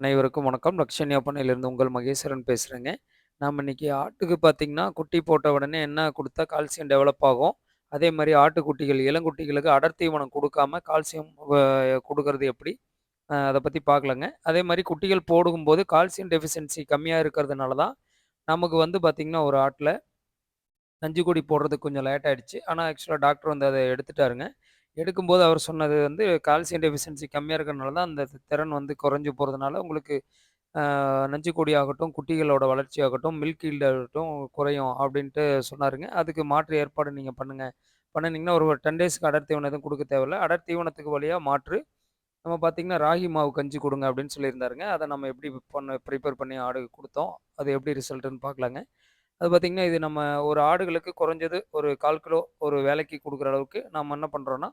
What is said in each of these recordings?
அனைவருக்கும் வணக்கம். லக்ஷன்யா பண்ணையிலிருந்து உங்கள் மகேஸ்வரன் பேசுகிறேங்க நாம் இன்றைக்கி ஆட்டுக்கு பார்த்தீங்கன்னா, குட்டி போட்ட உடனே என்ன கொடுத்தா கால்சியம் டெவலப் ஆகும்? அதே மாதிரி ஆட்டுக்குட்டிகள், இளங்குட்டிகளுக்கு அடர்த்தீவனம் தீவனம் கால்சியம் கொடுக்கறது எப்படி? அதை பற்றி பார்க்கலங்க அதே மாதிரி குட்டிகள் போடுகும்போது கால்சியம் டெஃபிஷியன்சி கம்மியாக இருக்கிறதுனால தான், நமக்கு வந்து பார்த்திங்கன்னா ஒரு ஆட்டில் நஞ்சு கொடி போடுறதுக்கு கொஞ்சம் லேட் ஆகிடுச்சு ஆனால் ஆக்சுவலாக டாக்டர் வந்து அதை எடுத்துட்டாருங்க. எடுக்கும்போது அவர் சொன்னது வந்து கால்சியம் டெஃபிஷியன்சி கம்மியாக இருக்கிறனால தான் அந்த திறன் வந்து குறைஞ்சு போகிறதுனால உங்களுக்கு நஞ்சுக்கொடி ஆகட்டும், குட்டிகளோட வளர்ச்சி ஆகட்டும், மில்க் ஈல்ட் ஆகட்டும் குறையும் அப்படின்ட்டு சொன்னாருங்க. அதுக்கு மாற்று ஏற்பாடு நீங்கள் பண்ணுங்கள் பண்ணினீங்கன்னா ஒரு 10 டேஸ்க்கு அடர் தீவனம் எதுவும் கொடுக்க தேவையில்ல. அடர் தீவனத்துக்கு மாற்று நம்ம பார்த்தீங்கன்னா, ராகி மாவு கஞ்சி கொடுங்க அப்படின்னு சொல்லியிருந்தாருங்க. அதை நம்ம எப்படி பண்ண ப்ரிப்பேர் பண்ணி ஆடு கொடுத்தோம் அது எப்படி ரிசல்ட்டுன்னு பார்க்கலாங்க. அது பார்த்தீங்கன்னா, இது நம்ம ஒரு ஆடுகளுக்கு குறைஞ்சது ஒரு 1/4 கிலோ ஒரு வேலைக்கு குடுக்குற அளவுக்கு நம்ம என்ன பண்ணுறோன்னா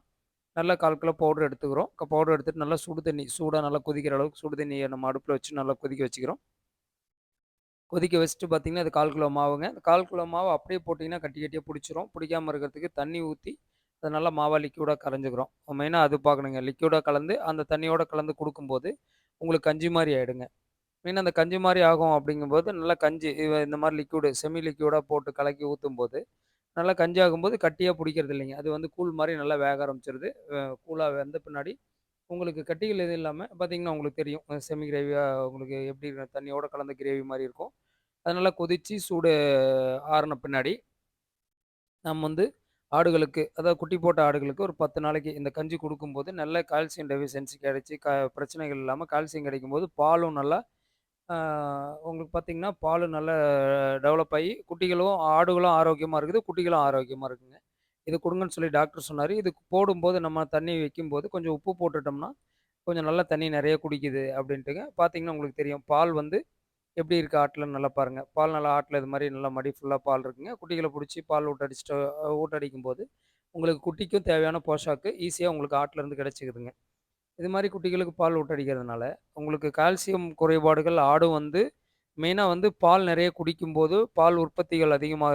நல்லா 1/4 கிலோ பவுடர் எடுத்துக்கிறோம். க பவுடர் எடுத்துட்டு நல்லா சுடு தண்ணி சூடா நல்லா கொதிக்கிற அளவுக்கு சுடு தண்ணிய நம்ம அடுப்புல வச்சு நல்லா கொதிக்க வச்சுக்கிறோம். கொதிக்க வச்சுட்டு பார்த்தீங்கன்னா, அது 1/4 கிலோ மாவுங்க. அந்த 1/4 கிலோ மாவு அப்படியே போட்டீங்கன்னா, கட்டி கட்டியா புடிச்சிரும். புடிக்காம இருக்கிறதுக்கு தண்ணி ஊத்தி, அத நல்லா மாவா லிக்யூடாக கரைஞ்சுக்கிறோம். மெயினா அது பார்க்கணுங்க. லிக்யூடாக கலந்து அந்த தண்ணியோட கலந்து குடுக்கும்போது, உங்களுக்கு கஞ்சி மாரி ஆயிடுங்க. மீன் அந்த கஞ்சி மாதிரி ஆகும் அப்படிங்கும்போது, நல்லா கஞ்சி இவ இந்த மாதிரி லிக்யூடு செமி லிக்யூடாக போட்டு கலக்கி ஊத்தும்போது, நல்லா கஞ்சி ஆகும்போது கட்டியாக பிடிக்கிறது இல்லைங்க. அது வந்து கூழ் மாதிரி நல்லா வேக ஆரம்பிச்சிருது கூலாக வந்த வெந்த பின்னாடி, உங்களுக்கு கட்டிகள் எதுவும் இல்லாமல் பார்த்தீங்கன்னா, உங்களுக்கு தெரியும். செமி கிரேவியாக உங்களுக்கு எப்படி தண்ணியோட கலந்த கிரேவி மாதிரி இருக்கும். அது நல்லா கொதிச்சு சூடு ஆறுன பின்னாடி நம்ம வந்து ஆடுகளுக்கு, அதாவது குட்டி போட்ட ஆடுகளுக்கு ஒரு 10 நாளைக்கு இந்த கஞ்சி கொடுக்கும்போது நல்ல கால்சியம் டெஃபிஷியன்சி கிடைச்சி க பிரச்சனைகள் இல்லாமல் கால்சியம் கிடைக்கும்போது, பாலும் நல்லா உங்களுக்கு பார்த்தீங்கன்னா, பால் நல்லா டெவலப் ஆகி குட்டிகளும் ஆடுகளும் ஆரோக்கியமாக இருக்குது. குட்டிகளும் ஆரோக்கியமாக இருக்குங்க. இது கொடுங்கன்னு சொல்லி டாக்டர் சொன்னார் இது போடும்போது நம்ம தண்ணி வைக்கும்போது கொஞ்சம் உப்பு போட்டுட்டோம்னா, கொஞ்சம் நல்லா தண்ணி நிறைய குடிக்குது அப்படின்ட்டுங்க. பார்த்தீங்கன்னா, உங்களுக்கு தெரியும். பால் வந்து எப்படி இருக்குது ஆட்டில் நல்லா பாருங்கள் பால் நல்லா ஆட்டில் இது மாதிரி நல்லா மடி ஃபுல்லாக பால் இருக்குங்க. குட்டிகளை பிடிச்சி பால் ஊட்டடிச்சிட்டு ஊட்டடிக்கும் ஊட்டடிக்கும்போது, உங்களுக்கு குட்டிக்கும் தேவையான போஷாக்கு ஈஸியாக உங்களுக்கு ஆட்டிலேருந்து கிடச்சிக்குதுங்க இது மாதிரி குட்டிகளுக்கு பால் ஊட்டடிக்கிறதுனால, உங்களுக்கு கால்சியம் குறைபாடுகள் ஆடும் வந்து மெயினாக வந்து பால் நிறைய குடிக்கும்போது, பால் உற்பத்திகள் அதிகமாக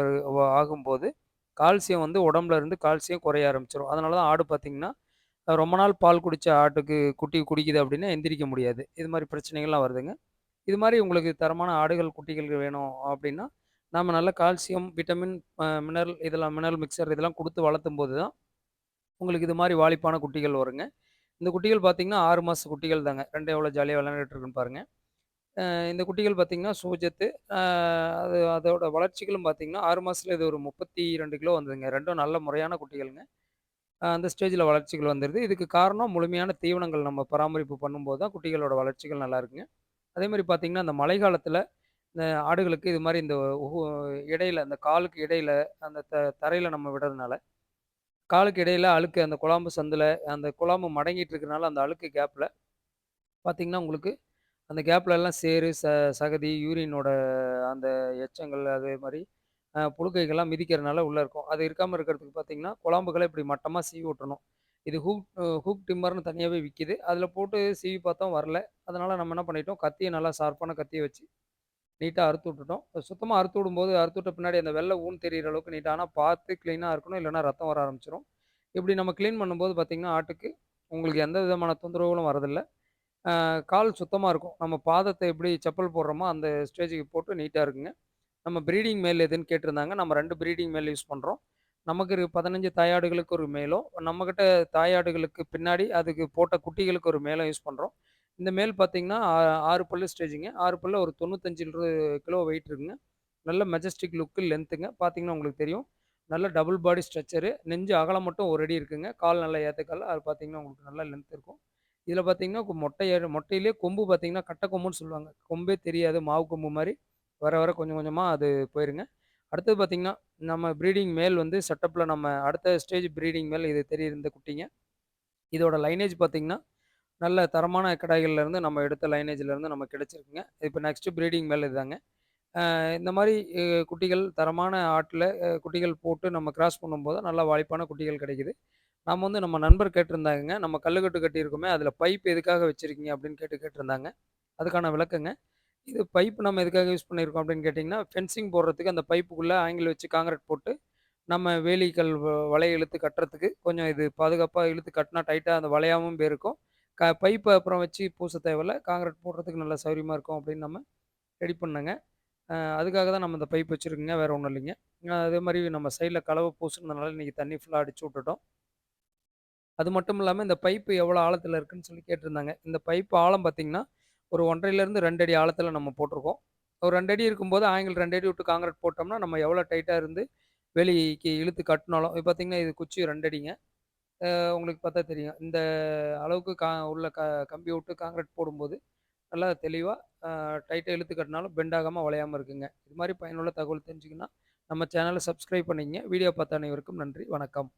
ஆகும்போது, கால்சியம் வந்து உடம்புல இருந்து கால்சியம் குறைய ஆரம்பிச்சிடும் அதனால தான் ஆடு பார்த்தீங்கன்னா, ரொம்ப நாள் பால் குடித்த ஆட்டுக்கு குட்டி குடிக்குது அப்படின்னா எந்திரிக்க முடியாது. இது மாதிரி பிரச்சனைகள்லாம் வருதுங்க. இது மாதிரி உங்களுக்கு தரமான ஆடுகள், குட்டிகள் வேணும் அப்படின்னா, நாம் நல்ல கால்சியம், விட்டமின், மினரல் இதெல்லாம் மினரல் மிக்சர் இதெல்லாம் கொடுத்து வளர்த்தும் போது தான், உங்களுக்கு இது மாதிரி வாலிப்பான குட்டிகள் வருங்க. இந்த குட்டிகள் பார்த்தீங்கன்னா, ஆறு மாத குட்டிகள் தாங்க. ரெண்டு எவ்வளோ ஜாலியாக விளையாண்டுட்டு இருக்குன்னு இந்த குட்டிகள் பார்த்தீங்கன்னா, சூஜத்து அது அதோட வளர்ச்சிகளும் பார்த்தீங்கன்னா, 6 மாசத்துல இது ஒரு 32 கிலோ வந்ததுங்க. ரெண்டும் நல்ல முறையான குட்டிகளுங்க. அந்த ஸ்டேஜில் வளர்ச்சிகள் வந்துடுது இதுக்கு காரணம் முழுமையான தீவனங்கள் நம்ம பராமரிப்பு பண்ணும்போது தான் குட்டிகளோட வளர்ச்சிகள் நல்லா இருக்குங்க. அதே மாதிரி பார்த்திங்கன்னா அந்த மழை காலத்தில் இந்த ஆடுகளுக்கு இது மாதிரி இந்த இடையில அந்த காலுக்கு இடையில அந்த த தரையில் நம்ம விடுறதுனால, காலுக்கு இடையில் அழுக்கு அந்த குழாம்பு சந்தில் அந்த குழாம்பு மடங்கிட்டு இருக்கிறனால அந்த அழுக்கு கேப்பில் பார்த்தீங்கன்னா, உங்களுக்கு அந்த கேப்பில் எல்லாம் சேறு, ச சகதி, யூரினோட அந்த எச்சங்கள் அதே மாதிரி புழுக்கைகள்லாம் மிதிக்கிறனால உள்ளே இருக்கும். அது இருக்காமல் இருக்கிறதுக்கு பார்த்தீங்கன்னா, குழாம்புகள இப்படி மட்டமாக சீவி விட்டுறணும். இது ஹூக் ஹூக் டிம்மர்னு தனியாகவே விற்கிது அதில் போட்டு சீவி பார்த்தோம் வரல. அதனால் நம்ம என்ன பண்ணிட்டோம், கத்தியை நல்லா ஷார்ப்பான கத்தியை வச்சு நீட்டாக அறுத்து விட்டுட்டோம். சுத்தமாக அறுத்து விடும்போது, அறுத்து விட்ட பின்னாடி அந்த வெள்ள ஊன் தெரிகிற அளவுக்கு நீட்டாக பார்த்து க்ளீனாக இருக்கணும். இல்லைனா ரத்தம் வர ஆரம்பிச்சிடும் இப்படி நம்ம க்ளீன் பண்ணும்போது பார்த்திங்கன்னா ஆட்டுக்கு உங்களுக்கு எந்த விதமான தொந்தரவுகளும் வரதில்லை கால் சுத்தமாக இருக்கும். நம்ம பாதத்தை எப்படி செப்பல் போடுறோமோ, அந்த ஸ்டேஜுக்கு போட்டு நீட்டாக இருக்குங்க. நம்ம ப்ரீடிங் மேல் எதுன்னு கேட்டிருந்தாங்க. நம்ம ரெண்டு ப்ரீடிங் மேல் யூஸ் பண்ணுறோம் நமக்கு ஒரு பதினஞ்சு தாயாடுகளுக்கு ஒரு மேலும், நம்மக்கிட்ட தாயாடுகளுக்கு பின்னாடி அதுக்கு போட்ட குட்டிகளுக்கு ஒரு மேலும் யூஸ் பண்ணுறோம் இந்த மேல் பார்த்தீங்கன்னா, ஆறு பல்லு ஸ்டேஜிங்க ஆறு பல்ல ஒரு 95 கிலோ வெயிட் இருக்குங்க. நல்ல மெஜஸ்டிக் லுக்கு, லென்த்துங்க. பார்த்தீங்கன்னா உங்களுக்கு தெரியும். நல்ல டபுள் பாடி ஸ்ட்ரக்சரு. நெஞ்சு அகலம் மட்டும் ஒரு அடி இருக்குங்க. கால் நல்லா ஏத்த அது பார்த்தீங்கன்னா, உங்களுக்கு நல்லா லென்த் இருக்கும். இதில் பார்த்தீங்கன்னா, மொட்டை மொட்டையிலே கொம்பு பார்த்தீங்கன்னா, கட்டை கொம்புன்னு சொல்லுவாங்க. கொம்பே தெரியாது. மாவு கொம்பு மாதிரி வர, வர கொஞ்சம் கொஞ்சமாக அது போயிருங்க. அடுத்தது பார்த்தீங்கன்னா, நம்ம ப்ரீடிங் மேல் வந்து செட்டப்பில் நம்ம அடுத்த ஸ்டேஜ் ப்ரீடிங் மேல் இது தெரியிருந்த குட்டிங்க. இதோட லைனேஜ் பார்த்தீங்கன்னா, நல்ல தரமான கிடாய்கள்லேருந்து நம்ம எடுத்த லைனேஜ்ல இருந்து கிடச்சிருக்குங்க கிடைச்சிருக்குங்க. நெக்ஸ்ட்டு ப்ரீடிங் மேல் இதுதாங்க இந்த மாதிரி குட்டிகள் தரமான ஆட்டில் குட்டிகள் போட்டு நம்ம கிராஸ் பண்ணும்போது நல்லா வாய்ப்பான குட்டிகள் கிடைக்குது. நம்ம வந்து நம்ம நண்பர் கேட்டிருந்தாங்கங்க. நம்ம கல்லுக்கட்டு கட்டியிருக்கோமே, அதில் பைப் எதுக்காக வச்சுருக்கீங்க அப்படின்னு கேட்டு கேட்டிருந்தாங்க. அதுக்கான விளக்கங்க. இது பைப் நம்ம எதுக்காக யூஸ் பண்ணியிருக்கோம் அப்படின்னு கேட்டிங்கன்னா ஃபென்சிங் போடுறதுக்கு அந்த பைப்புக்குள்ளே ஆங்கில் வச்சு காங்கிரட் போட்டு, நம்ம வேலிகள் வ இழுத்து கட்டுறதுக்கு கொஞ்சம் இது பாதுகாப்பாக இழுத்து கட்டினா டைட்டாக அந்த வலையாகவும் போயிருக்கும். க பைப்பை அப்புறம் வச்சு பூச தேவையில்ல. காங்கிரட் போடுறதுக்கு நல்லா சௌரியமா இருக்கும் அப்படின்னு நம்ம ரெடி பண்ணேங்க. அதுக்காக தான் நம்ம இந்த பைப் வச்சுருக்கோங்க வேறு ஒன்றும் இல்லைங்க. அதே மாதிரி நம்ம சைடில் கலவை பூசுனதுனால இன்னைக்கு தண்ணி ஃபுல்லாக அடிச்சு விட்டுட்டோம். அது மட்டும் இல்லாமல் இந்த பைப்பு எவ்வளோ ஆழத்தில் இருக்குன்னு சொல்லி கேட்டிருந்தாங்க. இந்த பைப் ஆழம் பார்த்தீங்கன்னா, ஒரு 1 1/2லேருந்து 2 அடி ஆழத்தில் நம்ம போட்டிருக்கோம். ஒரு ரெண்டு அடி இருக்கும்போது ஆங்கிள் ரெண்டு அடி விட்டு காங்கிரட் போட்டோம்னா, நம்ம எவ்வளோ டைட்டாக இருந்து வெளிக்கு இழுத்து கட்டினாலும் இப்போ பார்த்தீங்கன்னா, இது குச்சி ரெண்டு அடிங்க. உங்களுக்கு பார்த்தா தெரியும். இந்த அளவுக்கு கா உள்ள க கம்பி விட்டு கான்கிரீட் போடும்போது, நல்லா தெளிவாக டைட்டாக இழுத்து கட்டினாலும் பெண்ட் வளையாமல் இருக்குங்க. இது மாதிரி பயனுள்ள தகவல் தெரிஞ்சுக்கினா நம்ம சேனலை சப்ஸ்கிரைப் பண்ணிக்கங்க. வீடியோ பார்த்த அனைவருக்கும் நன்றி. வணக்கம்.